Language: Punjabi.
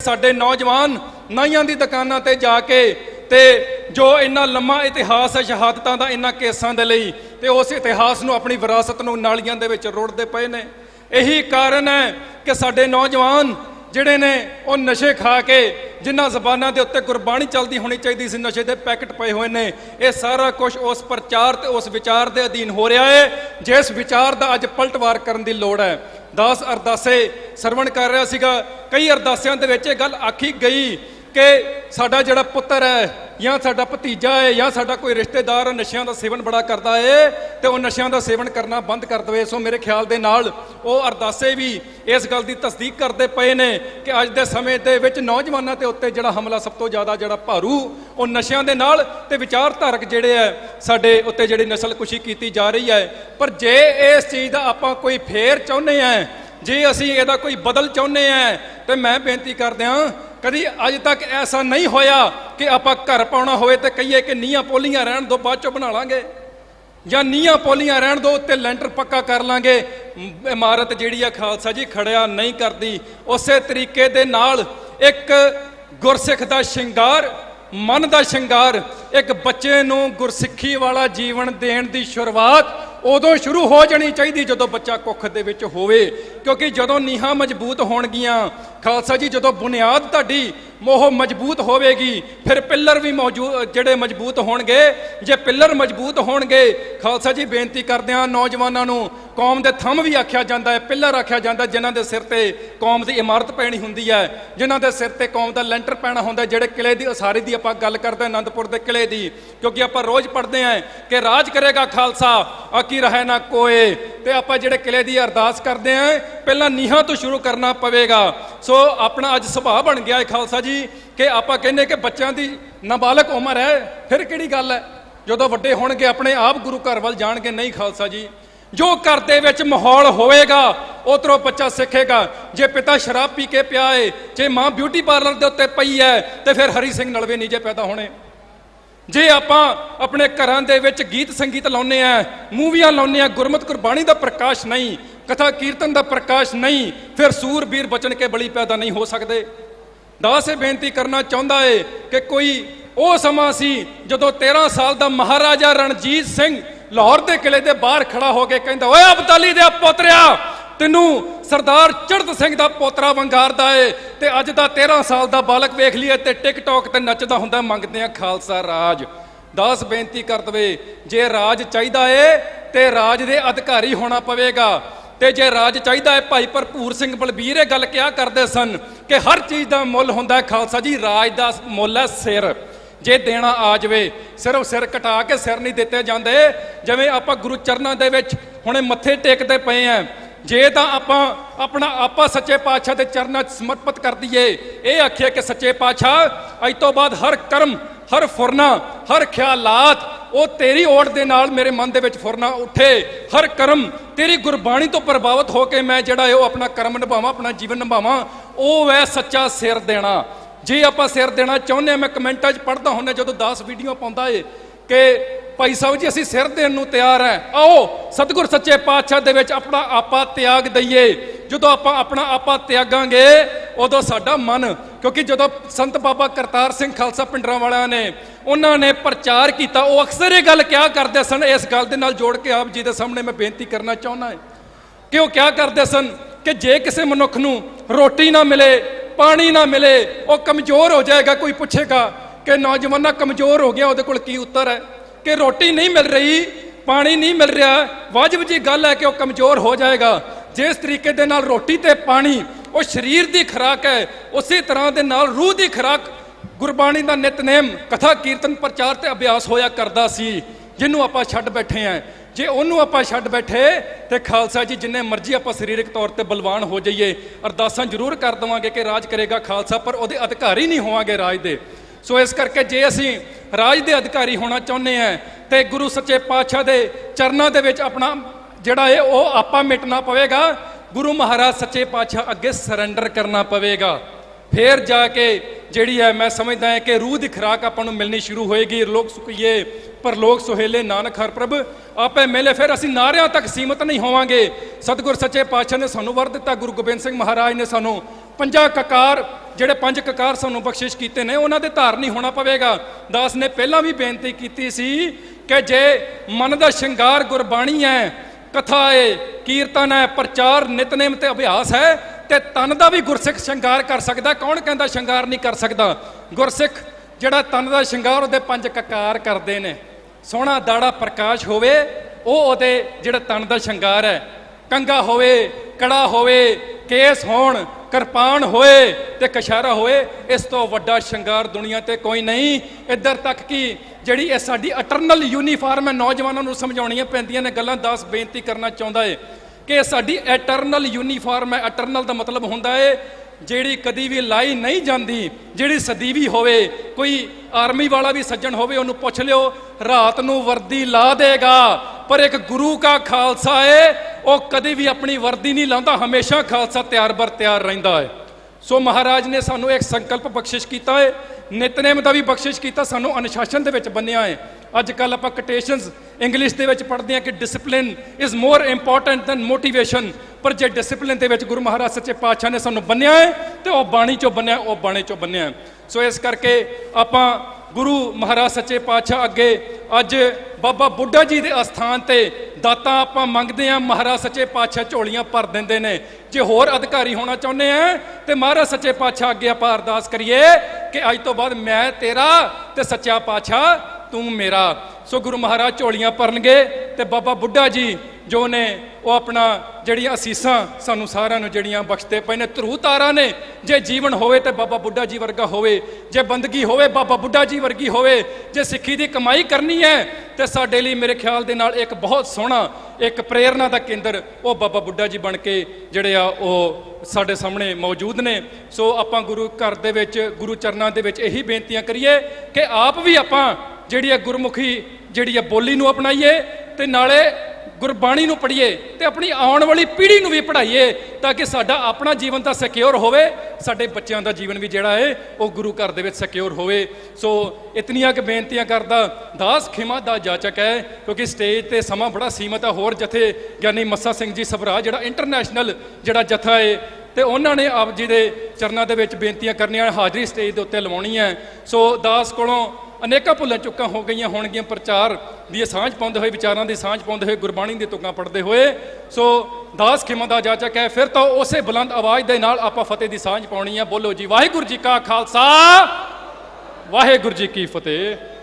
ਸਾਡੇ ਨੌਜਵਾਨ ਨਾਈਆਂ ਦੀ ਦੁਕਾਨਾਂ ਤੇ ਜਾ ਕੇ ਤੇ ਜੋ ਇੰਨਾ ਲੰਮਾ ਇਤਿਹਾਸ ਹੈ ਸ਼ਹਾਦਤਾਂ ਦਾ ਇੰਨਾ ਕੇਸਾਂ ਦੇ ਲਈ ਤੇ ਉਸ ਇਤਿਹਾਸ ਨੂੰ ਆਪਣੀ ਵਿਰਾਸਤ ਨੂੰ ਨਾਲੀਆਂ ਦੇ ਵਿੱਚ ਰੋੜਦੇ ਪਏ ਨੇ। ਇਹੀ ਕਾਰਨ ਹੈ ਕਿ ਸਾਡੇ ਨੌਜਵਾਨ ਜਿਹੜੇ ਨੇ ਉਹ ਨਸ਼ੇ ਖਾ ਕੇ ਜਿਨ੍ਹਾਂ ਜ਼ਬਾਨਾਂ ਦੇ ਉੱਤੇ ਗੁਰਬਾਣੀ ਚੱਲਦੀ ਹੋਣੀ ਚਾਹੀਦੀ ਸੀ, ਨਸ਼ੇ ਦੇ ਪੈਕਟ ਪਏ ਹੋਏ ਨੇ, ਇਹ ਸਾਰਾ ਕੁਝ ਉਸ ਪ੍ਰਚਾਰ ਤੇ ਉਸ ਵਿਚਾਰ ਦੇ ਅਧੀਨ ਹੋ ਰਿਹਾ ਹੈ, ਜਿਸ ਵਿਚਾਰ ਦਾ ਅੱਜ ਪਲਟਵਾਰ ਕਰਨ ਦੀ ਲੋੜ ਹੈ। ਦਾਸ ਅਰਦਾਸੇ ਸਰਵਣ ਕਰ ਰਿਹਾ ਸੀਗਾ। ਕਈ ਅਰਦਾਸਿਆਂ ਦੇ ਵਿੱਚ ਇਹ ਗੱਲ ਆਖੀ ਗਈ ਕਿ ਸਾਡਾ ਜਿਹੜਾ ਪੁੱਤਰ ਹੈ, ਜਾਂ ਸਾਡਾ ਭਤੀਜਾ ਹੈ, ਜਾਂ ਸਾਡਾ ਕੋਈ ਰਿਸ਼ਤੇਦਾਰ ਨਸ਼ਿਆਂ ਦਾ ਸੇਵਨ ਬੜਾ ਕਰਦਾ ਹੈ ਤੇ ਉਹ ਨਸ਼ਿਆਂ ਦਾ ਸੇਵਨ ਕਰਨਾ ਬੰਦ ਕਰ ਦਵੇ। ਸੋ ਮੇਰੇ ਖਿਆਲ ਦੇ ਨਾਲ ਉਹ ਅਰਦਾਸੇ ਵੀ ਇਸ ਗੱਲ ਦੀ ਤਸਦੀਕ ਕਰਦੇ ਪਏ ਨੇ ਕਿ ਅੱਜ ਦੇ ਸਮੇਂ ਦੇ ਵਿੱਚ ਨੌਜਵਾਨਾਂ ਦੇ ਉੱਤੇ ਜਿਹੜਾ ਹਮਲਾ ਸਭ ਤੋਂ ਜ਼ਿਆਦਾ ਜਿਹੜਾ ਭਾਰੂ, ਉਹ ਨਸ਼ਿਆਂ ਦੇ ਨਾਲ ਤੇ ਵਿਚਾਰਧਾਰਕ ਜਿਹੜੇ ਹੈ, ਸਾਡੇ ਉੱਤੇ ਜਿਹੜੀ ਨਸਲਕੁਸ਼ੀ ਕੀਤੀ ਜਾ ਰਹੀ ਹੈ। ਪਰ ਜੇ ਇਸ ਚੀਜ਼ ਦਾ ਆਪਾਂ ਕੋਈ ਫੇਰ ਚਾਹੁੰਦੇ ਆ ਜੇ ਅਸੀਂ ਇਹਦਾ ਕੋਈ ਬਦਲ ਚਾਹੁੰਦੇ ਆ ਤੇ ਮੈਂ ਬੇਨਤੀ ਕਰਦਿਆਂ ਕਦੀ ਅੱਜ ਤੱਕ ਐਸਾ ਨਹੀਂ ਹੋਇਆ ਕਿ ਆਪਾਂ ਘਰ ਪਾਉਣਾ ਹੋਵੇ ਤੇ ਕਹੀਏ ਕਿ ਨੀਆਂ ਪੋਲੀਆਂ ਰਹਿਣ ਦੋ, ਬਾਅਦ ਚੋਂ ਬਣਾ ਲਾਂਗੇ। ਜਾਂ ਨੀਆਂ ਪੋਲੀਆਂ ਰਹਿਣ ਦੋ ਉੱਤੇ ਲੈਂਟਰ ਪੱਕਾ ਕਰ ਲਾਂਗੇ। ਇਮਾਰਤ ਜਿਹੜੀ ਆ ਖਾਲਸਾ ਜੀ ਖੜਿਆ ਨਹੀਂ ਕਰਦੀ। ਉਸੇ ਤਰੀਕੇ ਦੇ ਨਾਲ ਇੱਕ ਗੁਰਸਿੱਖ ਦਾ ਸ਼ਿੰਗਾਰ, ਮਨ ਦਾ ਸ਼ਿੰਗਾਰ, ਇੱਕ ਬੱਚੇ ਨੂੰ ਗੁਰਸਿੱਖੀ ਵਾਲਾ ਜੀਵਨ ਦੇਣ ਦੀ ਸ਼ੁਰੂਆਤ ਉਦੋਂ ਸ਼ੁਰੂ ਹੋ ਜਾਣੀ ਚਾਹੀਦੀ ਜਦੋਂ ਬੱਚਾ ਕੁੱਖ ਦੇ ਵਿੱਚ ਹੋਵੇ, ਕਿਉਂਕਿ ਜਦੋਂ ਨੀਹਾਂ ਮਜ਼ਬੂਤ ਹੋਣਗੀਆਂ, ਖਾਲਸਾ ਜੀ ਜਦੋਂ ਬੁਨਿਆਦ ਤੁਹਾਡੀ ਉਹ ਮਜ਼ਬੂਤ ਹੋਵੇਗੀ। ਫਿਰ ਪਿੱਲਰ ਵੀ ਮੌਜੂਦ ਜਿਹੜੇ ਮਜ਼ਬੂਤ ਹੋਣਗੇ ਜੇ ਪਿੱਲਰ ਮਜ਼ਬੂਤ ਹੋਣਗੇ ਖਾਲਸਾ ਜੀ ਬੇਨਤੀ ਕਰਦੇ ਹਾਂ ਨੌਜਵਾਨਾਂ ਨੂੰ ਕੌਮ ਦੇ ਥੰਮ ਵੀ ਆਖਿਆ ਜਾਂਦਾ ਹੈ ਪਿੱਲਰ ਆਖਿਆ ਜਾਂਦਾ ਹੈ, ਜਿਨ੍ਹਾਂ ਦੇ ਸਿਰ ਤੇ ਕੌਮ ਦੀ ਇਮਾਰਤ ਪੈਣੀ ਹੁੰਦੀ ਹੈ ਜਿਨ੍ਹਾਂ ਦੇ ਸਿਰ ਤੇ ਕੌਮ ਦਾ ਲੈਂਟਰ ਪੈਣਾ ਹੁੰਦਾ ਜਿਹੜੇ ਕਿਲੇ ਦੀ ਉਸਾਰੀ ਦੀ ਆਪਾਂ ਗੱਲ ਕਰਦੇ ਹਾਂ ਆਨੰਦਪੁਰ ਦੇ ਕਿਲੇ ਦੀ ਕਿਉਂਕਿ ਆਪਾਂ ਰੋਜ਼ ਪੜ੍ਹਦੇ ਹਾਂ ਕਿ ਰਾਜ ਕਰੇਗਾ ਖਾਲਸਾ ਆਕੀ ਰਹੇ ਨਾ ਕੋਏ ਤੇ ਆਪਾਂ ਜਿਹੜੇ ਕਿਲੇ ਦੀ ਅਰਦਾਸ ਕਰਦੇ ਹਾਂ ਪਹਿਲਾਂ ਨੀਹਾਂ ਤੋਂ ਸ਼ੁਰੂ ਕਰਨਾ ਪਵੇਗਾ ਸੋ ਆਪਣਾ ਅੱਜ ਸੁਭਾਅ ਬਣ ਗਿਆ ਹੈ ਖਾਲਸਾ ਜੀ, ਕਿ ਆਪਾਂ ਕਹਿੰਦੇ ਕਿ ਬੱਚਿਆਂ ਦੀ ਨਾਬਾਲਗ ਉਮਰ ਹੈ। ਫਿਰ ਕਿਹੜੀ ਗੱਲ ਹੈ? ਜਦੋਂ ਵੱਡੇ ਹੋਣਗੇ, ਆਪਣੇ ਆਪ ਗੁਰੂ ਘਰ ਵੱਲ ਜਾਣਗੇ। ਨਹੀਂ ਖਾਲਸਾ ਜੀ, ਜੋ ਘਰ ਦੇ ਵਿੱਚ ਮਾਹੌਲ ਹੋਵੇਗਾ, ਉਧਰੋਂ ਬੱਚਾ ਸਿੱਖੇਗਾ। ਜੇ ਪਿਤਾ ਸ਼ਰਾਬ ਪੀ ਕੇ ਪਿਆ ਏ, ਜੇ ਮਾਂ ਬਿਊਟੀ ਪਾਰਲਰ ਦੇ ਉੱਤੇ ਪਈ ਹੈ, ਤੇ ਫਿਰ ਹਰੀ ਸਿੰਘ ਨਲਵੇ ਨਹੀਂ ਜੇ ਪੈਦਾ ਹੋਣੇ। ਜੇ ਆਪਾਂ ਆਪਣੇ ਘਰਾਂ ਦੇ ਵਿੱਚ ਗੀਤ ਸੰਗੀਤ ਲਾਉਨੇ ਆ ਮੂਵੀਆਂ ਲਾਉਨੇ ਆ ਗੁਰਮਤ ਗੁਰਬਾਣੀ ਦਾ ਪ੍ਰਕਾਸ਼ ਨਹੀਂ ਕਥਾ ਕੀਰਤਨ ਦਾ ਪ੍ਰਕਾਸ਼ ਨਹੀਂ, ਫਿਰ ਸੂਰਬੀਰ ਬਚਨ ਕੇ ਬਲੀ ਪੈਦਾ ਨਹੀਂ ਹੋ ਸਕਦੇ। ਦਾਸ ਇਹ ਬੇਨਤੀ ਕਰਨਾ ਚਾਹੁੰਦਾ ਏ ਕਿ ਕੋਈ ਉਹ ਸਮਾਂ ਸੀ ਜਦੋਂ 13 ਸਾਲ ਦਾ ਮਹਾਰਾਜਾ ਰਣਜੀਤ ਸਿੰਘ ਲਾਹੌਰ ਦੇ ਕਿਲੇ ਦੇ ਬਾਹਰ ਖੜਾ ਹੋ ਕੇ ਕਹਿੰਦਾ, ਓਏ ਅਬਦਾਲੀ ਦੇ ਪੁੱਤਰਿਆ, ਤੈਨੂੰ ਸਰਦਾਰ ਚੜਤ ਸਿੰਘ ਦਾ ਪੋਤਰਾ ਵੰਗਾਰਦਾ ਏ ਤੇ ਅੱਜ ਦਾ 13 ਸਾਲ ਦਾ ਬਾਲਕ ਵੇਖ ਲਈਏ ਤੇ ਟਿਕਟੌਕ ਤੇ ਨੱਚਦਾ ਹੁੰਦਾ ਮੰਗਦੇ ਆ ਖਾਲਸਾ ਰਾਜ। ਦਾਸ ਬੇਨਤੀ ਕਰ ਦਵੇ, ਜੇ ਰਾਜ ਚਾਹੀਦਾ ਏ ਤੇ ਰਾਜ ਦੇ ਅਧਿਕਾਰੀ ਹੋਣਾ ਪਵੇਗਾ। ਤੇ ਜੇ ਰਾਜ ਚਾਹੀਦਾ ਹੈ ਭਾਈ ਭਰਪੂਰ ਸਿੰਘ ਬਲਬੀਰ, ਇਹ ਗੱਲ ਕਿਹਾ ਕਰਦੇ ਸਨ ਕਿ ਹਰ ਚੀਜ਼ ਦਾ ਮੁੱਲ ਹੁੰਦਾ ਹੈ ਖਾਲਸਾ ਜੀ, ਰਾਜ ਦਾ ਮੁੱਲ ਹੈ ਸਿਰ। ਜੇ ਦੇਣਾ ਆ ਜਾਵੇ ਸਿਰਫ ਸਿਰ ਕਟਾ ਕੇ ਸਿਰ ਨਹੀਂ ਦਿੱਤੇ ਜਾਂਦੇ। ਜਿਵੇਂ ਆਪਾਂ ਗੁਰੂ ਚਰਨਾਂ ਦੇ ਵਿੱਚ ਹੁਣੇ ਮੱਥੇ ਟੇਕਦੇ ਪਏ ਆ, ਜੇ ਤਾਂ ਆਪਾਂ ਆਪਣਾ ਆਪਾ ਸੱਚੇ ਪਾਤਸ਼ਾਹ ਦੇ ਚਰਨਾਂ 'ਚ ਸਮਰਪਿਤ ਕਰ ਦਈਏ। ਇਹ ਆਖੀਏ ਕਿ ਸੱਚੇ ਪਾਤਸ਼ਾਹ, ਅੱਜ ਤੋਂ ਬਾਅਦ ਹਰ ਕਰਮ, ਹਰ ਫੁਰਨਾ, ਹਰ ਖਿਆਲਾਤ ਉਹ ਤੇਰੀ ਓਟ ਦੇ ਨਾਲ ਮੇਰੇ ਮਨ ਦੇ ਵਿੱਚ ਫੁਰਨਾ ਉੱਠੇ। ਹਰ ਕਰਮ ਤੇਰੀ ਗੁਰਬਾਣੀ ਤੋਂ ਪ੍ਰਭਾਵਿਤ ਹੋ ਕੇ ਮੈਂ ਜਿਹੜਾ ਹੈ ਉਹ ਆਪਣਾ ਕਰਮ ਨਿਭਾਵਾਂ, ਆਪਣਾ ਜੀਵਨ ਨਿਭਾਵਾਂ, ਉਹ ਹੈ ਸੱਚਾ ਸਿਰ ਦੇਣਾ। ਜੇ ਆਪਾਂ ਸਿਰ ਦੇਣਾ ਚਾਹੁੰਦੇ ਹਾਂ, ਮੈਂ ਕਮੈਂਟਾਂ 'ਚ ਪੜ੍ਹਦਾ ਹੁੰਦਾ ਜਦੋਂ 10 ਵੀਡੀਓ ਪਾਉਂਦਾ ਏ ਕਿ ਭਾਈ ਸਾਹਿਬ ਜੀ, ਅਸੀਂ ਸਿਰ ਦੇਣ ਨੂੰ ਤਿਆਰ ਹੈ। ਆਓ, ਸਤਿਗੁਰ ਸੱਚੇ ਪਾਤਸ਼ਾਹ ਦੇ ਵਿੱਚ ਆਪਣਾ ਆਪਾ ਤਿਆਗ ਦਈਏ। ਜਦੋਂ ਆਪਾਂ ਆਪਣਾ ਆਪਾ ਤਿਆਗਾਂਗੇ ਉਦੋਂ ਸਾਡਾ ਮਨ, ਕਿਉਂਕਿ ਜਦੋਂ ਸੰਤ ਬਾਬਾ ਕਰਤਾਰ ਸਿੰਘ ਖਾਲਸਾ ਪਿੰਡਰਾਂ ਵਾਲਿਆਂ ਨੇ ਉਹਨਾਂ ਨੇ ਪ੍ਰਚਾਰ ਕੀਤਾ, ਉਹ ਅਕਸਰ ਇਹ ਗੱਲ ਕਿਹਾ ਕਰਦੇ ਸਨ, ਇਸ ਗੱਲ ਦੇ ਨਾਲ ਜੋੜ ਕੇ ਆਪ ਜੀ ਦੇ ਸਾਹਮਣੇ ਮੈਂ ਬੇਨਤੀ ਕਰਨਾ ਚਾਹੁੰਦਾ ਹਾਂ ਕਿ ਉਹ ਕਿਆ ਕਰਦੇ ਸਨ ਕਿ ਜੇ ਕਿਸੇ ਮਨੁੱਖ ਨੂੰ ਰੋਟੀ ਨਾ ਮਿਲੇ, ਪਾਣੀ ਨਾ ਮਿਲੇ, ਉਹ ਕਮਜ਼ੋਰ ਹੋ ਜਾਏਗਾ, ਕੋਈ ਪੁੱਛੇਗਾ ਕਿ ਨੌਜਵਾਨਾ ਕਮਜ਼ੋਰ ਹੋ ਗਿਆ ਉਹਦੇ ਕੋਲ ਕੀ ਉੱਤਰ ਹੈ? ਕਿ ਰੋਟੀ ਨਹੀਂ ਮਿਲ ਰਹੀ, ਪਾਣੀ ਨਹੀਂ ਮਿਲ ਰਿਹਾ, ਵਾਜਬ ਜੀ ਗੱਲ ਹੈ ਕਿ ਉਹ ਕਮਜ਼ੋਰ ਹੋ ਜਾਏਗਾ। ਜਿਸ ਤਰੀਕੇ ਦੇ ਨਾਲ ਰੋਟੀ ਤੇ ਪਾਣੀ ਉਹ ਸਰੀਰ ਦੀ ਖੁਰਾਕ ਹੈ, ਉਸੇ ਤਰ੍ਹਾਂ ਦੇ ਨਾਲ ਰੂਹ ਦੀ ਖੁਰਾਕ। ਗੁਰਬਾਣੀ ਦਾ ਨਿਤਨੇਮ, ਕਥਾ, ਕੀਰਤਨ, ਪ੍ਰਚਾਰ ਤੇ ਅਭਿਆਸ ਹੋਇਆ ਕਰਦਾ ਸੀ, ਜਿਹਨੂੰ ਆਪਾਂ ਛੱਡ ਬੈਠੇ ਆਂ ਜੇ ਉਹਨੂੰ ਆਪਾਂ ਛੱਡ ਬੈਠੇ, ਤੇ ਖਾਲਸਾ ਜੀ, ਜਿੰਨੇ ਮਰਜ਼ੀ ਆਪਾਂ ਸਰੀਰਕ ਤੌਰ ਤੇ ਬਲਵਾਨ ਹੋ ਜਾਈਏ, ਅਰਦਾਸਾਂ ਜ਼ਰੂਰ ਕਰ ਦਵਾਂਗੇ ਕਿ ਰਾਜ ਕਰੇਗਾ ਖਾਲਸਾ, ਪਰ ਉਹਦੇ ਅਧਿਕਾਰੀ ਨਹੀਂ ਹੋਵਾਂਗੇ ਰਾਜ ਦੇ। ਸੋ ਇਸ ਕਰਕੇ ਜੇ ਅਸੀਂ ਰਾਜ ਦੇ ਅਧਿਕਾਰੀ ਹੋਣਾ ਚਾਹੁੰਦੇ ਆਂ ਤੇ ਗੁਰੂ ਸੱਚੇ ਪਾਤਸ਼ਾਹ ਦੇ ਚਰਨਾਂ ਦੇ ਵਿੱਚ ਆਪਣਾ ਜਿਹੜਾ ਹੈ, ਉਹ ਆਪਾਂ ਮਿਟਣਾ ਪਵੇਗਾ। ਗੁਰੂ ਮਹਾਰਾਜ ਸੱਚੇ ਪਾਤਸ਼ਾਹ ਅੱਗੇ ਸਰੈਂਡਰ ਕਰਨਾ ਪਵੇਗਾ। ਫੇਰ ਜਾ ਕੇ ਜਿਹੜੀ ਹੈ, ਮੈਂ ਸਮਝਦਾ ਹਾਂ ਕਿ ਰੂਹ ਦੀ ਖੁਰਾਕ ਆਪਾਂ ਨੂੰ ਮਿਲਣੀ ਸ਼ੁਰੂ ਹੋਏਗੀ। ਲੋਕ ਸੁਖੀਏ ਪਰ ਲੋਕ ਸੁਹੇਲੇ, ਨਾਨਕ ਹਰ ਪ੍ਰਭ, ਆਪੇ ਮਿਲੇ, ਫਿਰ ਅਸੀਂ ਨਾਰਿਆਂ ਤੱਕ ਸੀਮਤ ਨਹੀਂ ਹੋਵਾਂਗੇ। ਸਤਿਗੁਰ ਸੱਚੇ ਪਾਤਸ਼ਾਹ ਨੇ ਸਾਨੂੰ ਵਰ ਦਿੱਤਾ, ਗੁਰੂ ਗੋਬਿੰਦ ਸਿੰਘ ਮਹਾਰਾਜ ਨੇ ਸਾਨੂੰ ਪੰਜਾਂ ਕਕਾਰ, ਜਿਹੜੇ ਪੰਜ ਕਕਾਰ ਸਾਨੂੰ ਬਖਸ਼ਿਸ਼ ਕੀਤੇ ਨੇ, ਉਹਨਾਂ ਦੇ ਧਾਰਨੀ ਹੋਣਾ ਪਵੇਗਾ। ਦਾਸ ਨੇ ਪਹਿਲਾਂ ਵੀ ਬੇਨਤੀ ਕੀਤੀ ਸੀ ਕਿ ਜੇ ਮਨ ਦਾ ਸ਼ਿੰਗਾਰ ਗੁਰਬਾਣੀ ਹੈ ਕਥਾ ਹੈ ਕੀਰਤਨ ਹੈ, ਪ੍ਰਚਾਰ ਨਿਤਨੇਮ ਤੇ ਅਭਿਆਸ ਹੈ ਤੇ ਤਨ ਦਾ ਵੀ ਗੁਰਸਿੱਖ ਸ਼ਿੰਗਾਰ ਕਰ ਸਕਦਾ, ਕੌਣ ਕਹਿੰਦਾ ਸ਼ਿੰਗਾਰ ਨਹੀਂ ਕਰ ਸਕਦਾ? ਗੁਰਸਿੱਖ ਜਿਹੜਾ ਤਨ ਦਾ ਸ਼ਿੰਗਾਰ ਉਹਦੇ ਪੰਜ ਕਕਾਰ ਕਰਦੇ ਨੇ। ਸੋਹਣਾ ਦਾੜਾ ਪ੍ਰਕਾਸ਼ ਹੋਵੇ, ਉਹ ਉਹਦੇ ਜਿਹੜਾ ਤਨ ਦਾ ਸ਼ਿੰਗਾਰ ਹੈ। ਕੰਗਾ ਹੋਵੇ, ਕੜਾ ਹੋਵੇ, ਕੇਸ ਹੋਣ, ਕਿਰਪਾਨ ਹੋਏ ਤੇ ਕਸ਼ਾਰਾ ਹੋਏ, ਇਸ ਤੋਂ ਵੱਡਾ ਸ਼ਿੰਗਾਰ ਦੁਨੀਆ ਤੇ ਕੋਈ ਨਹੀਂ। ਇੱਧਰ ਤੱਕ ਕਿ ਜਿਹੜੀ ਇਹ ਸਾਡੀ ਅਟਰਨਲ ਯੂਨੀਫਾਰਮ ਹੈ, ਨੌਜਵਾਨਾਂ ਨੂੰ ਸਮਝਾਉਣੀਆਂ ਪੈਂਦੀਆਂ ਨੇ, ਗੱਲਾਂ ਦਾਸ ਬੇਨਤੀ ਕਰਨਾ ਚਾਹੁੰਦਾ ਏ ਕਿ ਇਹ ਸਾਡੀ ਐਟਰਨਲ ਯੂਨੀਫਾਰਮ ਹੈ। ਅਟਰਨਲ ਦਾ ਮਤਲਬ ਹੁੰਦਾ ਏ ਜਿਹੜੀ ਕਦੀ ਵੀ ਲਾਈ ਨਹੀਂ ਜਾਂਦੀ, ਜਿਹੜੀ ਸਦੀਵੀ ਹੋਵੇ, ਕੋਈ ਆਰਮੀ ਵਾਲਾ ਵੀ ਸੱਜਣ ਹੋਵੇ, ਉਹਨੂੰ ਪੁੱਛ ਲਿਓ, ਰਾਤ ਨੂੰ ਵਰਦੀ ਲਾ ਦੇਗਾ, ਪਰ ਇੱਕ ਗੁਰੂ ਕਾ ਖਾਲਸਾ ਏ, ਉਹ ਕਦੀ ਵੀ ਆਪਣੀ ਵਰਦੀ ਨਹੀਂ ਲਾਉਂਦਾ, ਹਮੇਸ਼ਾ ਖਾਲਸਾ ਤਿਆਰ ਬਰ ਤਿਆਰ ਰਹਿੰਦਾ ਹੈ ਸੋ ਮਹਾਰਾਜ ਨੇ ਸਾਨੂੰ ਇੱਕ ਸੰਕਲਪ ਬਖਸ਼ਿਸ਼ ਕੀਤਾ ਹੈ ਨਿਤਨੇਮ ਦਾ ਵੀ ਬਖਸ਼ਿਸ਼ ਕੀਤਾ, ਸਾਨੂੰ ਅਨੁਸ਼ਾਸਨ ਦੇ ਵਿੱਚ ਬੰਨਿਆ ਹੈ। ਅੱਜ ਕੱਲ ਆਪਾਂ ਕੋਟੇਸ਼ਨਸ ਇੰਗਲਿਸ਼ ਦੇ ਵਿੱਚ ਪੜ੍ਹਦੇ ਹਾਂ ਕਿ discipline is more important than motivation ਪਰ ਜੇ ਡਿਸਪਲਿਨ ਦੇ ਵਿੱਚ ਗੁਰੂ ਮਹਾਰਾਜ ਸੱਚੇ ਪਾਤਸ਼ਾਹ ਨੇ ਸਾਨੂੰ ਬੰਨਿਆ ਹੈ, ਤੇ ਉਹ ਬਾਣੀ ਚੋਂ ਬੰਨਿਆ, ਉਹ ਬਾਣੀ ਚੋਂ ਬੰਨਿਆ ਹੈ। ਸੋ ਇਸ ਕਰਕੇ ਆਪਾਂ ਗੁਰੂ ਮਹਾਰਾਜ ਸੱਚੇ ਪਾਤਸ਼ਾਹ ਅੱਗੇ ਅੱਜ ਬਾਬਾ ਬੁੱਢਾ ਜੀ ਦੇ ਅਸਥਾਨ ਤੇ ਦਾਤਾਂ ਆਪਾਂ ਮੰਗਦੇ ਆ ਮਹਾਰਾਜ ਸੱਚੇ ਪਾਤਸ਼ਾਹ ਝੋਲੀਆਂ ਭਰ ਦਿੰਦੇ ਨੇ। ਜੇ ਹੋਰ ਅਧਿਕਾਰੀ ਹੋਣਾ ਚਾਹੁੰਦੇ ਆ, ਤੇ ਮਹਾਰਾਜ ਸੱਚੇ ਪਾਤਸ਼ਾਹ ਅੱਗੇ ਆਪਾਂ ਅਰਦਾਸ ਕਰੀਏ ਕਿ ਅੱਜ ਤੋਂ ਬਾਅਦ ਮੈਂ ਤੇਰਾ ਤੇ ਸੱਚਾ ਪਾਤਸ਼ਾਹ ਤੂੰ ਮੇਰਾ। ਸੋ ਗੁਰੂ ਮਹਾਰਾਜ ਝੋਲੀਆਂ ਭਰਨਗੇ ਤੇ ਬਾਬਾ ਬੁੱਢਾ ਜੀ ਜੋ ਨੇ ਉਹ ਆਪਣਾ ਜਿਹੜੀਆਂ ਅਸੀਸਾਂ ਸਾਨੂੰ ਸਾਰਿਆਂ ਨੂੰ ਜਿਹੜੀਆਂ ਬਖਸ਼ਦੇ ਪਏ ਨੇ, ਧਰੂ ਤਾਰਾ ਨੇ। ਜੇ ਜੀਵਨ ਹੋਵੇ ਤੇ ਬਾਬਾ ਬੁੱਢਾ ਜੀ ਵਰਗਾ ਹੋਵੇ, ਜੇ ਬੰਦਗੀ ਹੋਵੇ ਬਾਬਾ ਬੁੱਢਾ ਜੀ ਵਰਗੀ ਹੋਵੇ, ਜੇ ਸਿੱਖੀ ਦੀ ਕਮਾਈ ਕਰਨੀ ਹੈ, ਤੇ ਸਾਡੇ ਲਈ ਮੇਰੇ ਖਿਆਲ ਦੇ ਨਾਲ ਇੱਕ ਬਹੁਤ ਸੋਹਣਾ, ਇੱਕ ਪ੍ਰੇਰਣਾ ਦਾ ਕੇਂਦਰ ਉਹ ਬਾਬਾ ਬੁੱਢਾ ਜੀ ਬਣ ਕੇ ਜਿਹੜੇ ਆ ਉਹ ਸਾਡੇ ਸਾਹਮਣੇ ਮੌਜੂਦ ਨੇ। ਸੋ ਆਪਾਂ ਗੁਰੂ ਘਰ ਦੇ ਵਿੱਚ, ਗੁਰੂ ਚਰਨਾਂ ਦੇ ਵਿੱਚ ਇਹੀ ਬੇਨਤੀਆਂ ਕਰੀਏ ਕਿ ਆਪ ਵੀ ਆਪਾਂ ਜਿਹੜੀ ਹੈ ਗੁਰਮੁਖੀ ਜਿਹੜੀ ਹੈ ਬੋਲੀ ਨੂੰ ਅਪਣਾਈਏ ਤੇ ਨਾਲੇ ਗੁਰਬਾਣੀ ਨੂੰ ਪੜ੍ਹੀਏ ਤੇ ਆਪਣੀ ਆਉਣ ਵਾਲੀ ਪੀੜ੍ਹੀ ਨੂੰ ਵੀ ਪੜ੍ਹਾਈਏ ਤਾਂ ਕਿ ਸਾਡਾ ਆਪਣਾ ਜੀਵਨ ਤਾਂ ਸਿਕਿਉਰ ਹੋਵੇ, ਸਾਡੇ ਬੱਚਿਆਂ ਦਾ ਜੀਵਨ ਵੀ ਜਿਹੜਾ ਹੈ ਉਹ ਗੁਰੂ ਘਰ ਦੇ ਵਿੱਚ ਸਿਕਿਉਰ ਹੋਵੇ। ਸੋ ਇਤਨੀਆਂ ਕਿ ਬੇਨਤੀਆਂ ਕਰਦਾ, ਦਾਸ ਖਿਮਾ ਦਾ ਜਾਚਕ ਹੈ, ਕਿਉਂਕਿ ਸਟੇਜ ਤੇ ਸਮਾਂ ਬੜਾ ਸੀਮਤ ਹੈ ਹੋਰ ਜਥੇ ਗਿਆਨੀ ਮੱਸਾ ਸਿੰਘ ਜੀ ਸਭਰਾ ਜਿਹੜਾ ਇੰਟਰਨੈਸ਼ਨਲ ਜਿਹੜਾ ਜਥਾ ਹੈ ਤੇ ਉਹਨਾਂ ਨੇ ਆਪ ਜੀ ਦੇ ਚਰਨਾਂ ਦੇ ਵਿੱਚ ਬੇਨਤੀਆਂ ਕਰਨੀਆਂ, ਹਾਜ਼ਰੀ ਸਟੇਜ ਦੇ ਉੱਤੇ ਲਵਾਉਣੀ ਹੈ। ਸੋ ਦਾਸ ਕੋਲੋਂ ਅਨੇਕਾਂ ਭੁੱਲਾਂ ਚੁੱਕਾਂ ਹੋ ਗਈਆਂ ਹੋਣਗੀਆਂ ਪ੍ਰਚਾਰ ਦੀ, ਇਹ ਸਾਂਝ ਪਾਉਂਦੇ ਹੋਏ, ਵਿਚਾਰਾਂ ਦੀ ਸਾਂਝ ਪਾਉਂਦੇ ਹੋਏ, ਗੁਰਬਾਣੀ ਦੀ ਤੁਕਾਂ ਪੜ੍ਹਦੇ ਹੋਏ। ਸੋ ਦਾਸ ਖਿਮਾ ਦਾ ਜਾਚਕ ਹੈ, ਫਿਰ ਤਾਂ ਉਸੇ ਬੁਲੰਦ ਆਵਾਜ਼ ਦੇ ਨਾਲ ਆਪਾਂ ਫਤਿਹ ਦੀ ਸਾਂਝ ਪਾਉਣੀ ਹੈ ਬੋਲੋ ਜੀ, ਵਾਹਿਗੁਰੂ ਜੀ ਕਾ ਖਾਲਸਾ, ਵਾਹਿਗੁਰੂ ਜੀ ਕੀ ਫਤਿਹ।